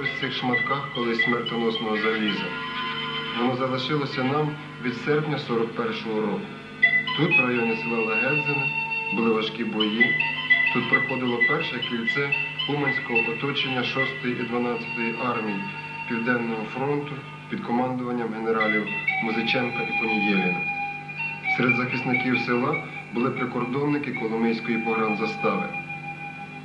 ось цих шматках колись смертоносного заліза. Воно залишилося нам від серпня 41-го року. Тут, в районі села Лагедзине, були важкі бої. Тут проходило перше кільце Уманського оточення 6-ї і 12-ї армій Південного фронту під командуванням генералів Музиченка і Понієліна. Серед захисників села були прикордонники Коломийської погранзастави.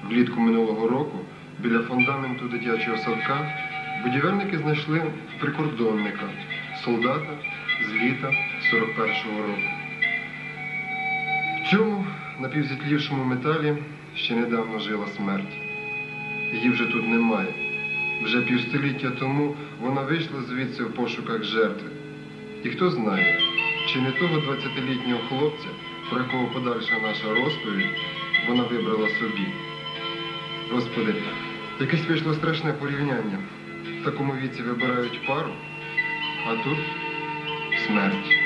Влітку минулого року біля фундаменту дитячого садка будівельники знайшли прикордонника, солдата з літа 41-го року. В цьому напівзітлівшому металі ще недавно жила смерть. Її вже тут немає. Вже півстоліття тому вона вийшла звідси в пошуках жертви. І хто знає, чи не того 20-літнього хлопця, про якого подальша наша розповідь, вона вибрала собі. Господи, якесь вийшло страшне порівняння. В такому віці вибирають пару, а тут смерть.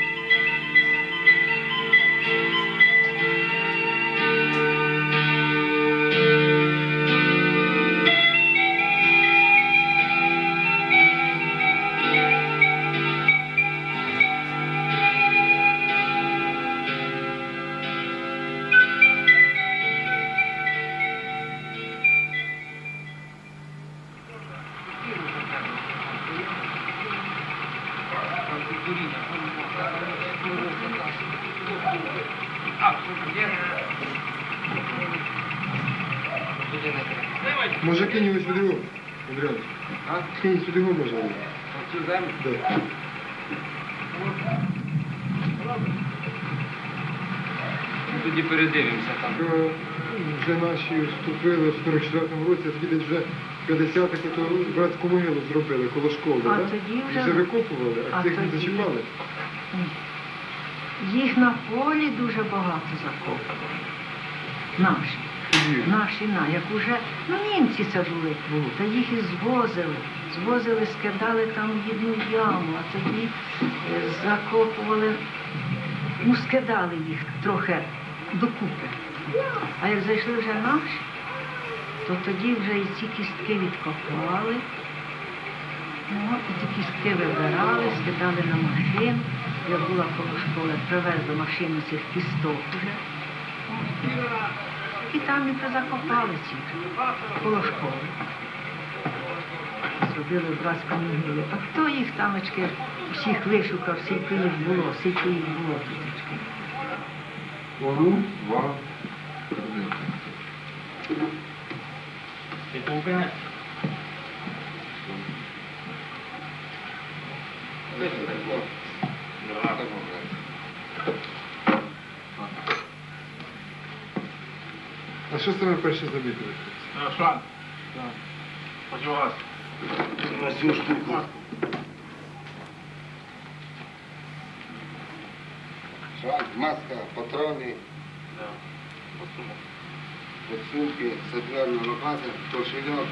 Може кинь його сюди, Андрій? А? Кинь сюди, може. Цю землю? Да. Ми тоді передивимося там. Е, Вже наші вступили в 44-му році, а тоді вже 50-х, то братську могилу зробили коло школи, А да? тоді вже- вже викопували, а, а цих не тоді- зачіпали. Їх на полі дуже багато закопували. Наші. Тоді. Наші на, як уже, ну німці це були, Ну. та їх і звозили. Звозили, скидали там в одну яму, а тоді е, закопували, ну скидали їх трохи докупи. А як зайшли вже наші, то тоді вже і ці кістки відкопали. Ну, і ті кістки вибирали, скидали на машину. Я була коло школи, привезли машину цих кісток вже. І там і позакопали ці коло школи. Зробили братську могилу. А хто їх тамочки всіх вишукав, скільки їх було, скільки їх було туточки. Вону, вам. Ти повпине? А що саме перше замітили? Шан. Хочу вас. На цю штуку. Шаг, маска, патрони, Да. Подсумки, саперна лопата, кошельок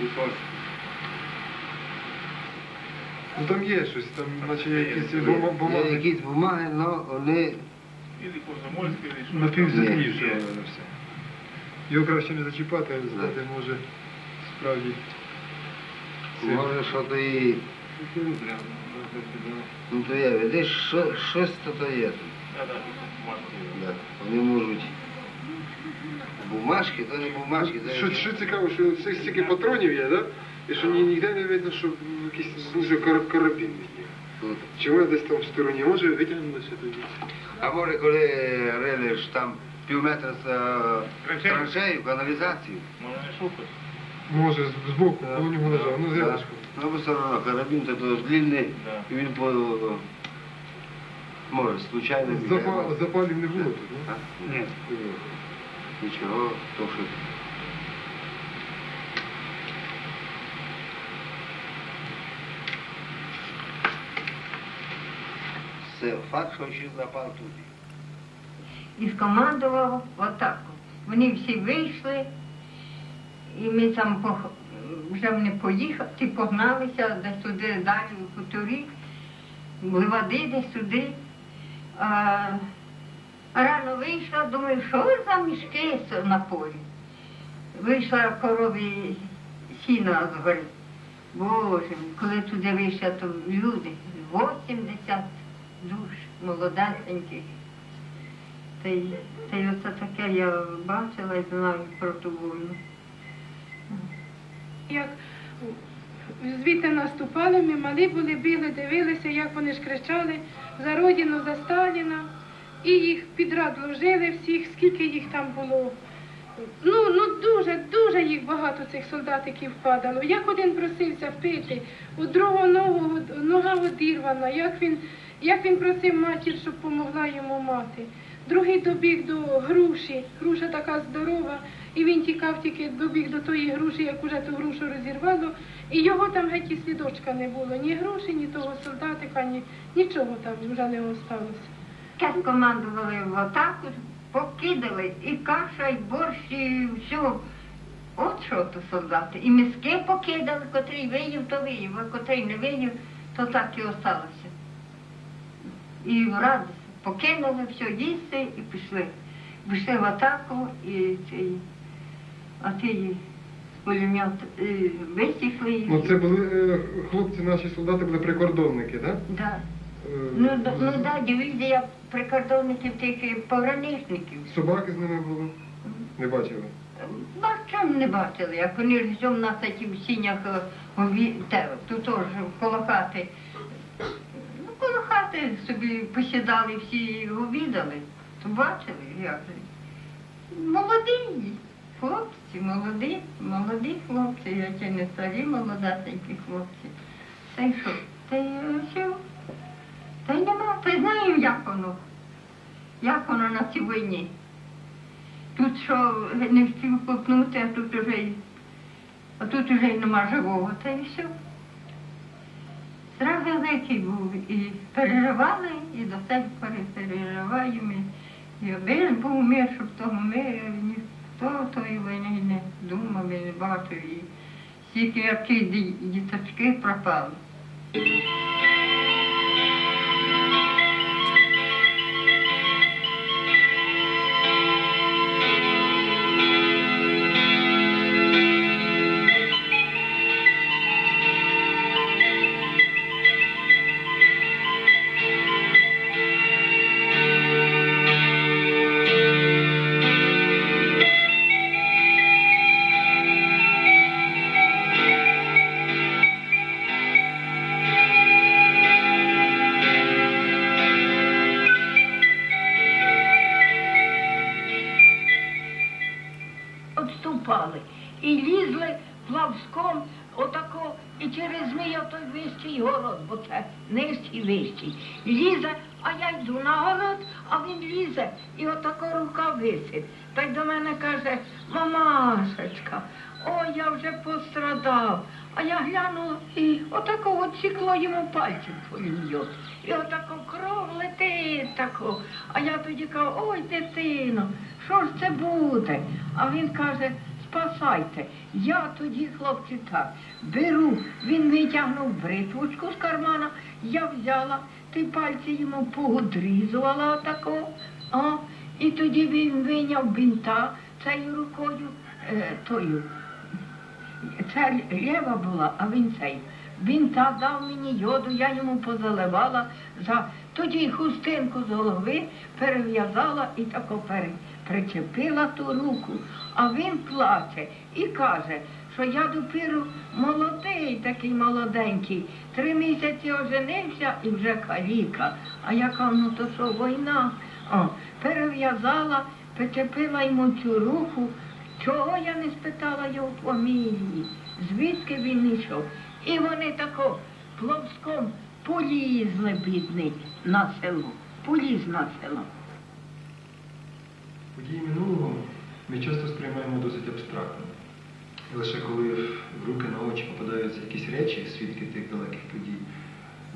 і пост. Ну там є щось, там наче є якісь Є, бума- Є бумаги. якісь бумаги, але вони Или Комсомольський, или що. Напівзетлівше Є. воно все. Його краще не зачіпати, а сказати, може, справді. це- може що то і. Ну то є, видиш, що, щось то, то є тут. Да, да, бумажки. Вони. Бумажки, то не бумажки, то Що, що цікаво, що всіх стільки патронів є, да? І що ні, ніде не видно, що якийсь дуже кар- карабін від них. Чи вони десь там в стороні? Може витягнулося тоді? А може, коли рили там пів метра з е, Траншею? каналізацію. Може не шукати. Може, з- збоку, Да. коло нього лежав, ну Да. зрядочку. Ну, бо все одно, карабін то, ж длинний, Да. і він по... Може, случайно... Запа- запалів не було тут, А? ну? Ні. Не було. Нічого, то що... Це факт, що ще запав тут. і скомандував отак. Вони всі вийшли, і ми там пох... вже вони поїхали, ті погналися десь туди далі у хуторі, води десь туди. А рано вийшла, думаю, що за мішки на полі. вийшла корові сіна з гори. Боже, коли туди вийшла, то люди, 80 душ молодесеньких. Та й, та й оце таке я бачила і знаю про ту війну. Як звідти наступали, ми малі були, бігли, дивилися, як вони ж кричали за родину, за Сталіна. І їх підряд ложили всіх, скільки їх там було. Ну, ну дуже, дуже їх багато цих солдатиків падало. Як один просився пити, у другого ногу, нога одірвана, як він, як він просив матір, щоб помогла йому мати. Другий добіг до груші, груша така здорова, і він тікав тільки добіг до тої груші, як уже ту грушу розірвало, і його там геть і слідочка не було. Ні груші, ні того солдатика, ні, нічого там вже не осталося. Як командували в атаку, покидали і каша, і борщ, і все. От що то солдати. І миски покидали, котрий виїв, то виїв, а котрий не виїв, то так і осталося. І враз покинули все їсти і пішли. Пішли в атаку і цей, а ті з пулемет е, висікли. Ну це були е, хлопці, наші солдати були прикордонники, так? Да. Е, Ну, да- ну да, дивізія прикордонників тих е, пограничників. Собаки з ними були? Не бачили. Бачом не бачили, як вони ж все в нас сінях е, те, тут теж коло хати. Ну, коло хати собі посідали, всі обідали. То бачили, як же. Молоді хлопці, молоді, молоді хлопці, я які не старі, молодесенькі хлопці. Та й що? Та й е, все. Та й нема, й знаю, як воно. Як воно на цій війні. Тут що не встиг попнути, а тут уже а тут уже й нема живого, та й все. Страх великий був і переживали, і до себе переживаємо. І аби був мир, щоб того миру ніхто тої війни не думав і не бачив. І стільки які діточки пропали. Нижчий. Лізе, а я йду на город, а він лізе, і отако рука висить. Та й до мене каже, мамашечка, ой, я вже пострадав. А я глянула і отако отсікло йому пальцем полім'йот. І отако кров летить тако. А я тоді кажу, ой, дитино, що ж це буде? А він каже, спасайте. Я тоді, хлопці, так, беру, він витягнув бритвочку з кармана, я взяла, ті пальці йому поодрізувала отако, а, і тоді він виняв бінта цією рукою, е, тою. Це лєва була, а він цей. Він та дав мені йоду, я йому позаливала, за тоді хустинку з голови перев'язала і тако пере, причепила ту руку. А він плаче і каже, що я допіру молодий, такий молоденький, три місяці оженився і вже каліка. А я кажу, ну то що, війна? О, перев'язала, причепила йому цю руку. Чого я не спитала його фамілії? Звідки він йшов? І вони тако пловском полізли, бідний, на село. Поліз на село. Події минулого ми часто сприймаємо досить абстрактно. І лише коли в руки на очі попадаються якісь речі, свідки тих далеких подій,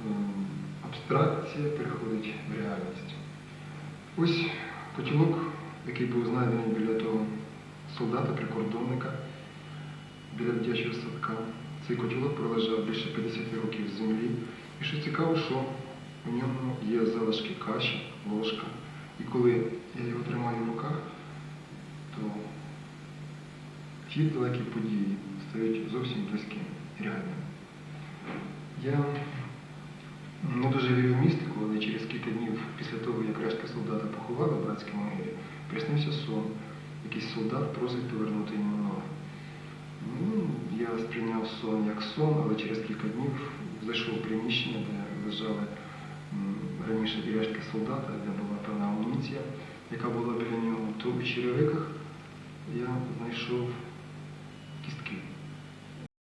ем, абстракція переходить в реальність. Ось котілок, який був знайдений біля того солдата-прикордонника, біля дитячого садка. Цей котілок пролежав більше 50 років в землі. І що цікаво, що у ньому є залишки каші, ложка. І коли я його тримаю в руках, то ті далекі події стають зовсім близькими реальними. Я не дуже вірю в містику, але через кілька днів після того, як рештки солдата поховали в братській могилі, приснився сон. Якийсь солдат просить повернути йому ноги. Ну, я сприйняв сон як сон, але через кілька днів зайшов приміщення, де лежали раніше і рештки солдата, де була гвинтівці, яка була біля нього, то у черевиках я знайшов кістки.